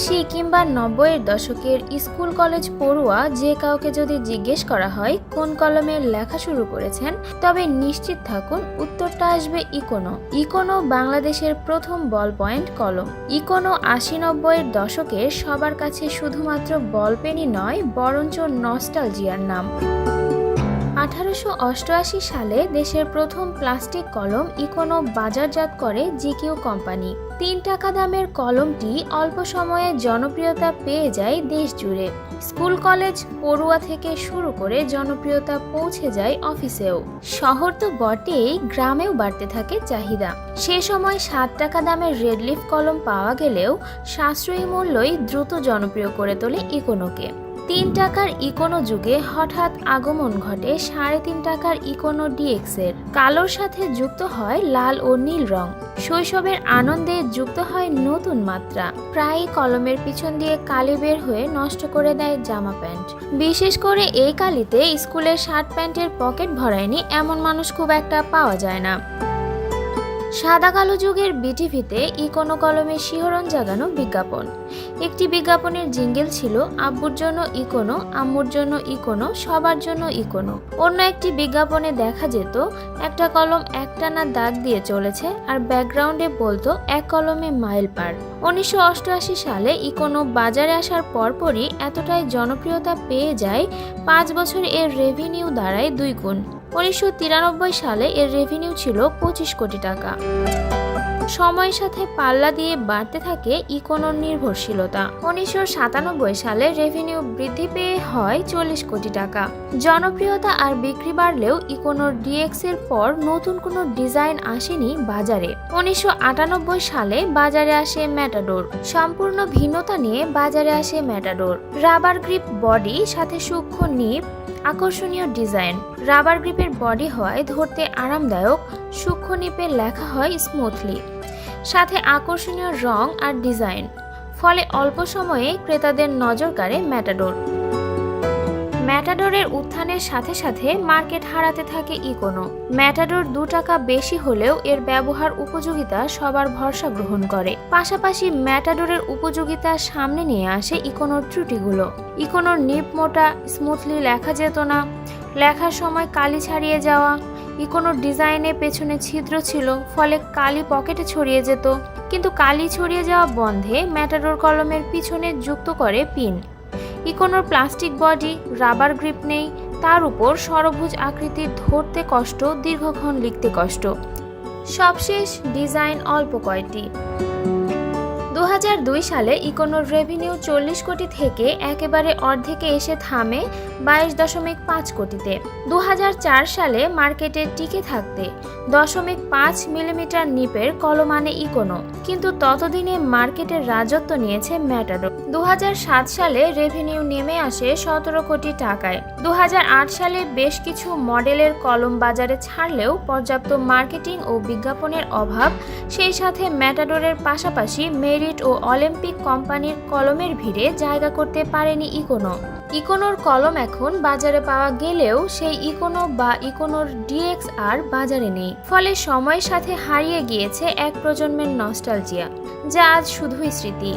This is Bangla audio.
আশি কিংবা নব্বইয়ের দশকের স্কুল কলেজ পড়ুয়া যে কাউকে যদি জিজ্ঞেস করা হয়, কোন কলমে লেখা শুরু করেছেন, তবে নিশ্চিত থাকুন উত্তরটা আসবে ইকোনো। ইকোনো বাংলাদেশের প্রথম বল পয়েন্ট কলম। ইকোনো আশি নব্বইয়ের দশকে সবার কাছে শুধুমাত্র বল পেনই নয়, বরঞ্চ নস্টালজিয়ার নাম। আঠারোশো অষ্টআশি সালে দেশের প্রথম প্লাস্টিক কলম ইকোনো বাজারজাত করে জিকিউ কোম্পানি। তিন টাকা দামের কলমটি অল্প সময়ে জনপ্রিয়তা পেয়ে যায় দেশ জুড়ে স্কুল কলেজ পড়ুয়া থেকে শুরু করে জনপ্রিয়তা পৌঁছে যায় অফিসেও। শহর তো বটেই, গ্রামেও বাড়তে থাকে চাহিদা। সে সময় সাত টাকা দামের রেডলিফ কলম পাওয়া গেলেও সাশ্রয়ী মূল্যই দ্রুত জনপ্রিয় করে তোলে ইকোনোকে। তিন টাকার ইকোনো যুগে হঠাৎ আগমন ঘটে সাড়ে তিন টাকার ইকোনো ডিএক্সের। কালোর সাথে যুক্ত হয় লাল ও নীল রং। শৈশবের আনন্দে যুক্ত হয় নতুন মাত্রা। প্রায় কলমের পিছন দিয়ে কালি বের হয়ে নষ্ট করে দেয় জামা প্যান্ট। বিশেষ করে এই কালিতে স্কুলের শার্ট প্যান্টের পকেট ভরায়নি এমন মানুষ খুব একটা পাওয়া যায় না। সাদা কালো যুগের বিটিভিতে ইকোনো কলমে শিহরণ জাগানো বিজ্ঞাপন। একটি বিজ্ঞাপনের জিঙ্গেল ছিল, আব্বুর জন্য ইকোনো, আম্মুর জন্য ইকোনো, সবার জন্য ইকোনো। অন্য একটি বিজ্ঞাপনে দেখা যেত, একটা কলম একটানা দাগ দিয়ে চলেছে আর ব্যাকগ্রাউন্ডে বলতো, এক কলমে মাইল পার। উনিশশো অষ্টআশি সালে ইকোনো বাজারে আসার পরপরই এতটাই জনপ্রিয়তা পেয়ে যায়, পাঁচ বছর এর রেভিনিউ দাঁড়ায় দুই গুণ। উনিশশো তিরানব্বই সালে এর রেভিনিউ ছিল পঁচিশ কোটি টাকা। সময়ের সাথে পাল্লা দিয়ে বাড়তে থাকে ইকোনোর নির্ভরশীলতা। উনিশশো সাতানব্বই সালে রেভিনিউ বৃদ্ধি পেয়ে হয় চল্লিশ কোটি টাকা। জনপ্রিয়তা আর বিক্রি বাড়লেও ইকোনোর ডিএক্স এর পর নতুন কোনো ডিজাইন আসেনি বাজারে। উনিশশো আটানব্বই সালে বাজারে আসে ম্যাটাডোর সম্পূর্ণ ভিন্নতা নিয়ে বাজারে আসে ম্যাটাডোর রাবার গ্রিপ বডি সাথে সূক্ষ্ম নিপ আকর্ষণীয় ডিজাইন। রাবার গ্রিপের বডি হওয়ায় ধরতে আরামদায়ক, সূক্ষ্ম নিপে লেখা হয় স্মুথলি। সাথে আকর্ষণীয় রং আর ডিজাইন। ফলে অল্প সময়ে ক্রেতাদের নজর কাড়ে ম্যাটাডোর। ম্যাটাডোরের উত্থানের সাথে সাথে মার্কেট হারাতে থাকে ইকোনো। ম্যাটাডোর দু টাকা বেশি হলেও এর ব্যবহার উপযোগিতা সবার ভরসা গ্রহণ করে। পাশাপাশি ম্যাটাডোরের উপযোগিতা সামনে নিয়ে আসে ইকোনোর ত্রুটিগুলো। ইকোনোর নিপ মোটা, স্মুথলি লেখা যেত না, লেখার সময় কালি ছাড়িয়ে যাওয়া, ইকোনোর ডিজাইনে পেছনে ছিদ্র ছিল, ফলে কালি পকেটে ছড়িয়ে যেত। কিন্তু কালি ছড়িয়ে যাওয়া বন্ধে ম্যাটাডোর কলমের পিছনে যুক্ত করে পিন। ইকোনোর প্লাস্টিক বডি, রাবার গ্রিপ নেই, তার উপর সরভুজ আকৃতি ধরতে কষ্ট, দীর্ঘক্ষণ লিখতে কষ্ট। সবশেষ ডিজাইন অল্প কয়টি। দু হাজার দুই সালে ইকোনোর রেভিনিউ চল্লিশ কোটি থেকে একেবারে অর্ধেকে এসে থামে বাইশ দশমিক পাঁচ কোটিতে। দু হাজার চার সালে মার্কেটে টিকে থাকতে দশমিক পাঁচ মিলিমিটার নিপের কলমানে ইকোনো, কিন্তু ততদিনে মার্কেটের রাজত্ব নিয়েছে ম্যাটাডোর। দু হাজার সাত সালে রেভিনিউ নেমে আসে সতেরো কোটি টাকায়। দু হাজার আট সালে বেশ কিছু মডেলের কলম বাজারে ছাড়লেও পর্যাপ্ত মার্কেটিং ও বিজ্ঞাপনের অভাব, সেই সাথে ম্যাটাডোরের পাশাপাশি মেরিট ও অলিম্পিক কোম্পানির কলমের ভিড়ে জায়গা করতে পারেনি ইকোনো ইকোনোর কলম এখন বাজারে পাওয়া গেলেও সেই ইকোনো বা ইকোনোর ডিএক্স আর বাজারে নেই। ফলে সময়ের সাথে হারিয়ে গিয়েছে এক প্রজন্মের নস্টালজিয়া যা আজ শুধুই স্মৃতি।